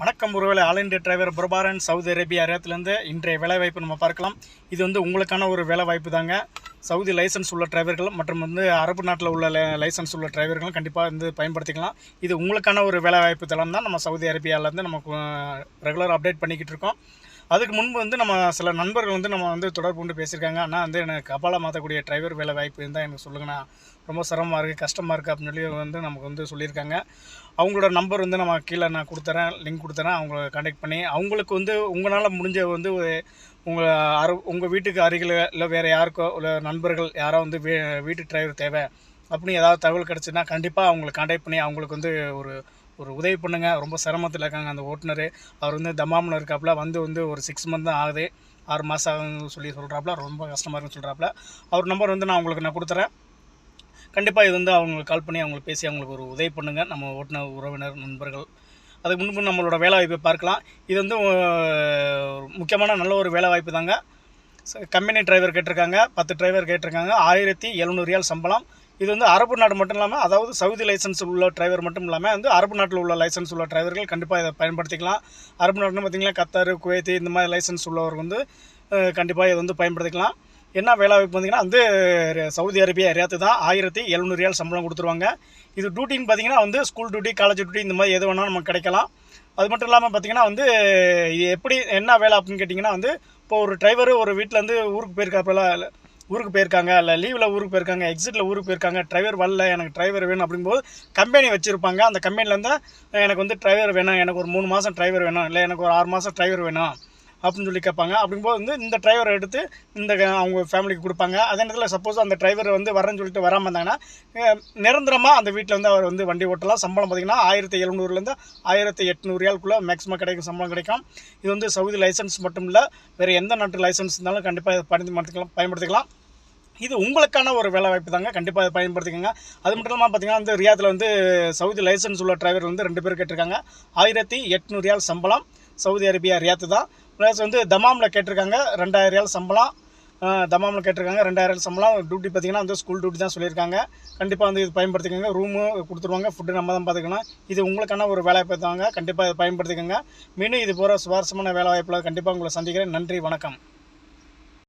வணக்கம் ஒருவேளை all India driver Prabaran Saudi Arabia அரேபியாத்திலேருந்து இன்றைய வேலைவாய்ப்பு நம்ம பார்க்கலாம். இது வந்து உங்களுக்கான ஒரு வேலைவாய்ப்பு தாங்க. சவுதி லைசன்ஸ் உள்ள டிரைவர்கள் மற்றும் வந்து அரபு நாட்டில் உள்ள லைசன்ஸ் உள்ள டிரைவர்களும் கண்டிப்பாக வந்து பயன்படுத்திக்கலாம். இது உங்களுக்கான ஒரு வேலைவாய்ப்பு தளம் தான் நம்ம சவுதி அரேபியாவிலேருந்து நமக்கு ரெகுலர் அப்டேட் பண்ணிக்கிட்டு இருக்கோம். அதுக்கு முன்பு வந்து நம்ம சில நண்பர்கள் வந்து நம்ம வந்து தொடர்பு கொண்டு பேசியிருக்காங்க. ஆனால் வந்து எனக்கு கபாலா மாற்றக்கூடிய டிரைவர் வேலை வாய்ப்பு இருந்தால் எனக்கு சொல்லுங்கண்ணா. ரொம்ப சிரமமாக இருக்குது கஷ்டமாக இருக்குது அப்படின்னு சொல்லி வந்து நமக்கு வந்து சொல்லியிருக்காங்க. அவங்களோட நம்பர் வந்து நம்ம கீழே நான் கொடுத்துறேன் லிங்க் கொடுத்துறேன். அவங்கள கண்டெக்ட் பண்ணி அவங்களுக்கு வந்து உங்களால் முடிஞ்ச வந்து உங்கள் அரு உங்கள் வீட்டுக்கு அருகில் இல்லை வேறு யாருக்கோ இல்லை நண்பர்கள் யாரோ வந்து வீ வீட்டு டிரைவர் தேவை. அப்படின்னு ஏதாவது தகவல் கிடச்சுன்னா கண்டிப்பாக அவங்களை கான்டாக்ட் பண்ணி அவங்களுக்கு வந்து ஒரு ஒரு உதவி பண்ணுங்க. ரொம்ப சிரமத்தில் இருக்காங்க அந்த ஓட்டுநர். அவர் வந்து தமாமில் இருக்காப்புல வந்து வந்து ஒரு சிக்ஸ் மந்த் தான் ஆகுது. ஆறு மாதம் ஆகுதுன்னு சொல்லி சொல்கிறாப்புல ரொம்ப கஷ்டமாக இருக்குன்னு சொல்கிறாப்புல அவர் நம்பர் வந்து நான் உங்களுக்கு நான் கொடுத்துறேன். கண்டிப்பாக இது வந்து அவங்களுக்கு கால் பண்ணி அவங்களுக்கு பேசி அவங்களுக்கு ஒரு உதவி பண்ணுங்கள் நம்ம ஓட்டுநர் உறவினர் நண்பர்கள். அதுக்கு முன்பு நம்மளோட வேலை வாய்ப்பை பார்க்கலாம். இது வந்து முக்கியமான நல்ல ஒரு வேலை வாய்ப்பு தாங்க கம்பெனி டிரைவர் கேட்டிருக்காங்க. பத்து டிரைவர் கேட்டிருக்காங்க. ஆயிரத்தி எழுநூறு ரியால் சம்பளம். இது வந்து அரபு நாடு மட்டும் இல்லாமல் அதாவது சவுதி லைசன்ஸ் உள்ள டிரைவர் மட்டும் இல்லாமல் வந்து அரபு நாட்டில் உள்ள லைசன்ஸ் உள்ள டிரைவர்கள் கண்டிப்பாக இதை பயன்படுத்திக்கலாம். அரபு நாட்டுன்னு பார்த்தீங்கன்னா கத்தார் குவைத்து இந்த மாதிரி லைசன்ஸ் உள்ளவர் வந்து கண்டிப்பாக இதை வந்து பயன்படுத்திக்கலாம். என்ன வேலை வாய்ப்பு பார்த்தீங்கன்னா வந்து சவுதி அரேபியா ரியாத்து தான் ஆயிரத்தி எழுநூறு ரியால் சம்பளம் கொடுத்துருவாங்க. இது டியூட்டின்னு பார்த்தீங்கன்னா வந்து ஸ்கூல் டியூட்டி காலேஜ் டியூட்டி இந்த மாதிரி எது வேணாலும் நமக்கு கிடைக்கலாம். அது மட்டும் இல்லாமல் பார்த்தீங்கன்னா வந்து இது எப்படி என்ன வேலை அப்படின்னு கேட்டிங்கன்னா வந்து இப்போ ஒரு டிரைவர் ஒரு வீட்டிலேருந்து ஊருக்கு போயிருக்காப்பில ஊருக்கு போயிருக்காங்க இல்லை லீவில் ஊருக்கு போயிருக்காங்க எக்ஸிட்டில் ஊருக்கு போயிருக்காங்க டிரைவர் வரல எனக்கு டிரைவர் வேணும் அப்படிங்கும்போது கம்பெனி வச்சுருப்பாங்க. அந்த கம்பெனிலேருந்து எனக்கு வந்து டிரைவர் வேணும் எனக்கு ஒரு மூணு மாதம் டிரைவர் வேணும் இல்லை எனக்கு ஒரு ஆறு மாதம் டிரைவர் வேணும் அப்படின்னு சொல்லி கேட்பாங்க. அப்படிங்கும்போது வந்து இந்த டிரைவரை எடுத்து இந்த க- அவங்க ஃபேமிலிக்கு கொடுப்பாங்க. அதே நேரத்தில் சப்போஸ் அந்த டிரைவர் வந்து வரேன்னு சொல்லிட்டு வராமல் இருந்தாங்கன்னா நிரந்தரமாக அந்த வீட்டில் வந்து அவர் வந்து வண்டி ஓட்டலாம். சம்பளம் பார்த்தீங்கன்னா ஆயிரத்தி எழுநூறுலேருந்து ஆயிரத்தி எட்நூறு மேக்ஸிமம் கிடைக்கும் சம்பளம் கிடைக்கும். இது வந்து சவுதி லைசன்ஸ் மட்டும் இல்லை வேறு எந்த நாட்டு லைசன்ஸ் இருந்தாலும் கண்டிப்பாக பயன்படுத்திக்கலாம் பயன்படுத்திக்கலாம். இது உங்களுக்கான ஒரு வேலை வாய்ப்பு தாங்க. கண்டிப்பாக இதை பயன்படுத்திக்கோங்க. அது மட்டும் இல்லாமல் பார்த்தீங்கன்னா வந்து ரியாத்தில் வந்து சவுதி லைசன்ஸ் உள்ள டிரைவர் வந்து ரெண்டு பேர் கேட்டிருக்காங்க. ஆயிரத்தி எட்நூறு ரியால் சம்பளம். சவுதி அரேபியா ரியாத்து தான். ப்ளஸ் வந்து தமாமில் கேட்டிருக்காங்க. ரெண்டாயிரம் ரியால் சம்பளம். தமாமில் கேட்டிருக்காங்க. ரெண்டாயிரம் சம்பளம். டியூட்டி பார்த்தீங்கன்னா வந்து ஸ்கூல் டியூட்டி தான் சொல்லியிருக்காங்க. கண்டிப்பாக வந்து இது பயன்படுத்திக்கோங்க. ரூமு கொடுத்துருவாங்க. ஃபுட்டு நம்ம தான் பார்த்துக்கணும் இது உங்களுக்கான ஒரு வேலை வாய்ப்பு தாங்க. கண்டிப்பாக இதை பயன்படுத்திக்கோங்க. மீண்டும் இது போகிற சுவாரஸ்யமான வேலை வாய்ப்பில் கண்டிப்பாக உங்களை சந்திக்கிறேன். நன்றி. வணக்கம்.